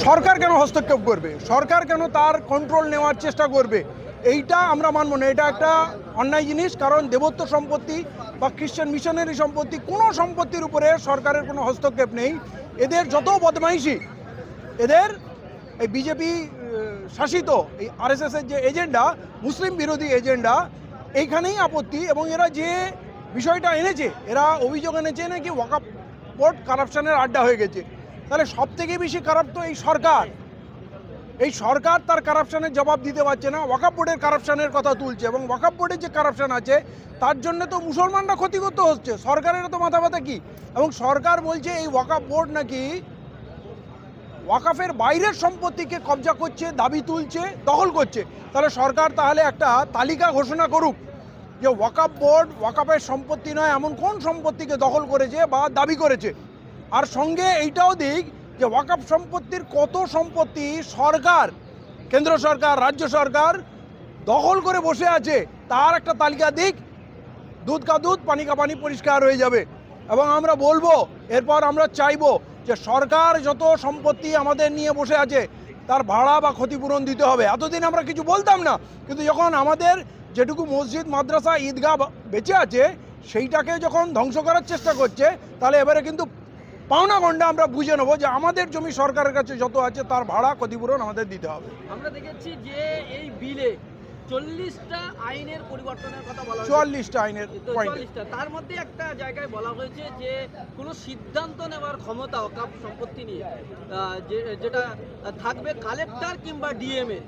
সরকার কেন হস্তক্ষেপ করবে? সরকার কেন তার কন্ট্রোল নেওয়ার চেষ্টা করবে? এইটা আমরা মানব না। এটা একটা অন্যায় জিনিস, কারণ দেবত্ব সম্পত্তি বা খ্রিশ্চান মিশনারি সম্পত্তি, কোনো সম্পত্তির উপরে সরকারের কোনো হস্তক্ষেপ নেই। এদের যত বদমাইশি, এদের এই বিজেপি শাসিত এই আরএসএসের যে এজেন্ডা মুসলিম বিরোধী এজেন্ডা এইখানেই আপত্তি এবং এরা যে বিষয়টা এনেছে, এরা অভিযোগ এনেছে নাকি ওয়াকাপ বোর্ড কারাপশনের আড্ডা হয়ে গেছে। তাহলে সব থেকে বেশি খারাপ তো এই সরকার। এই সরকার তার কারাপশনের জবাব দিতে পারছে না ওয়াকাপ বোর্ডের কারাপশনের কথা তুলছে এবং ওয়াকাপ বোর্ডের যে কারাপশন আছে, তার জন্য তো মুসলমানরা ক্ষতিগ্রস্ত হচ্ছে। সরকারের তো মাথা ব্যথা কি? এবং সরকার বলছে এই ওয়াকাপ বোর্ড নাকি ওয়াকাফের বাইরের সম্পত্তিকে কবজা করছে, দাবি তুলছে, দখল করছে। তাহলে সরকার তাহলে একটা তালিকা ঘোষণা করুক যে ওয়াকাফ বোর্ড ওয়াকাফের সম্পত্তি নয়, এমন কোন সম্পত্তিকে দখল করেছে বা দাবি করেছে? আর সঙ্গে এইটাও দিক যে ওয়াকাফ সম্পত্তির কত সম্পত্তি সরকার, কেন্দ্র সরকার, রাজ্য সরকার দখল করে বসে আছে, তার একটা তালিকা দিক, দুধ কা দুধ, পানি কা পানি পরিষ্কার হয়ে যাবে। এবং আমরা বলব, এরপর আমরা চাইব যে সরকার যত সম্পত্তি আমাদের নিয়ে বসে আছে, তার ভাড়া বা ক্ষতিপূরণ দিতে হবে। এতদিন আমরা কিছু বলতাম না, কিন্তু যখন আমাদের যেটুকু মসজিদ, মাদ্রাসা, ঈদগাহ বেঁচে আছে, সেইটাকে যখন ধ্বংস করার চেষ্টা করছে, তাহলে এবারে কিন্তু পাওনা গন্ডা আমরা বুঝে নেব যে আমাদের জমি সরকারের কাছে যত আছে তার ভাড়া ক্ষতিপূরণ আমাদের দিতে হবে। আমরা দেখেছি যে এই বিলে চল্লিশটা আইনের পরিবর্তনের কথা বলা চুয়াল্লিশটা আইনের 44টা। তার মধ্যে একটা জায়গায় বলা হয়েছে যে কোনো সিদ্ধান্ত নেওয়ার ক্ষমতা অকাপ সম্পত্তি নিয়ে যে- যেটা থাকবে কালেক্টর কিংবা ডিএম এর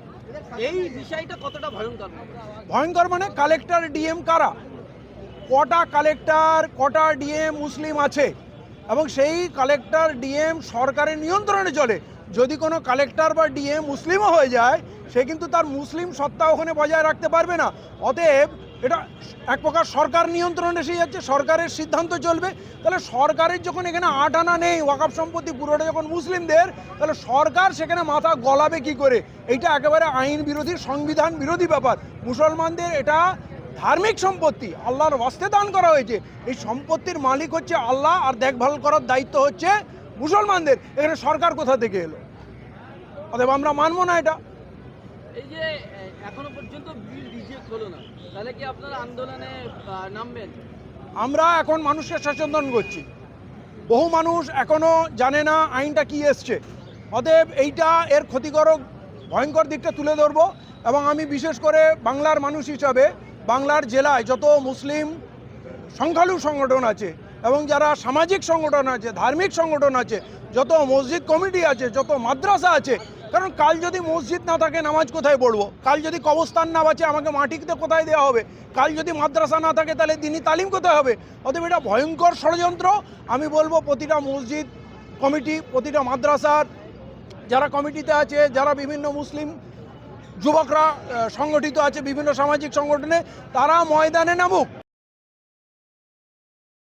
এই বিষয়টা কতটা ভয়ঙ্কর ভয়ঙ্কর মানে কালেক্টর ডিএম কারা? কটা কালেক্টর কটা ডিএম মুসলিম আছে? এবং সেই কালেক্টর ডিএম সরকারের নিয়ন্ত্রণে চলে। যদি কোনো কালেক্টর বা ডিএম মুসলিমও হয়ে যায়, সে কিন্তু তার মুসলিম সত্তা ওখানে বজায় রাখতে পারবে না। অতএব এটা এক প্রকার সরকার নিয়ন্ত্রণে এসে যাচ্ছে, সরকারের সিদ্ধান্ত চলবে। তাহলে সরকারের যখন এখানে আট আনা নেই, ওয়াকাফ সম্পত্তি পুরোটা যখন মুসলিমদের, তাহলে সরকার সেখানে মাথা গলাবে কি করে? এইটা একেবারে আইন বিরোধী, সংবিধান বিরোধী ব্যাপার। মুসলমানদের এটা ধার্মিক সম্পত্তি আল্লাহর ওয়াস্তে দান করা হয়েছে। এই সম্পত্তির মালিক হচ্ছে আল্লাহ আর দেখভাল করার দায়িত্ব হচ্ছে মুসলমানদের। এখানে সরকার কোথা থেকে এলো? অতএব আমরা মানবো না এটা। এই যে এখনও পর্যন্ত বিল রিজেক্ট হলো না। তাহলে কি আপনারা আন্দোলনে নামবেন? আমরা এখন মানুষকে সচেতন করছি। বহু মানুষ এখনও জানে না আইনটা কি এসছে। অতএব এইটা এর ক্ষতিকারক ভয়ঙ্কর দিকটা তুলে ধরবো। এবং আমি বিশেষ করে বাংলার মানুষ হিসাবে বাংলার জেলায় যত মুসলিম সংখ্যালঘু সংগঠন আছে এবং যারা সামাজিক সংগঠন আছে, ধার্মিক সংগঠন আছে, যত মসজিদ কমিটি আছে, যত মাদ্রাসা আছে, কারণ কাল যদি মসজিদ না থাকে, নামাজ কোথায় পড়ব? কাল যদি কবস্থান না বাঁচে, আমাকে মাটিতে কোথায় দেওয়া হবে? কাল যদি মাদ্রাসা না থাকে, তাহলে দিনই তালিম কোথায় হবে? অতএব এটা ভয়ঙ্কর ষড়যন্ত্র। আমি বলব প্রতিটা মসজিদ কমিটি, প্রতিটা মাদ্রাসার, যারা কমিটিতে আছে, যারা বিভিন্ন মুসলিম যুবকরা সংগঠিত আছে বিভিন্ন সামাজিক সংগঠনে তারা ময়দানে নামুক।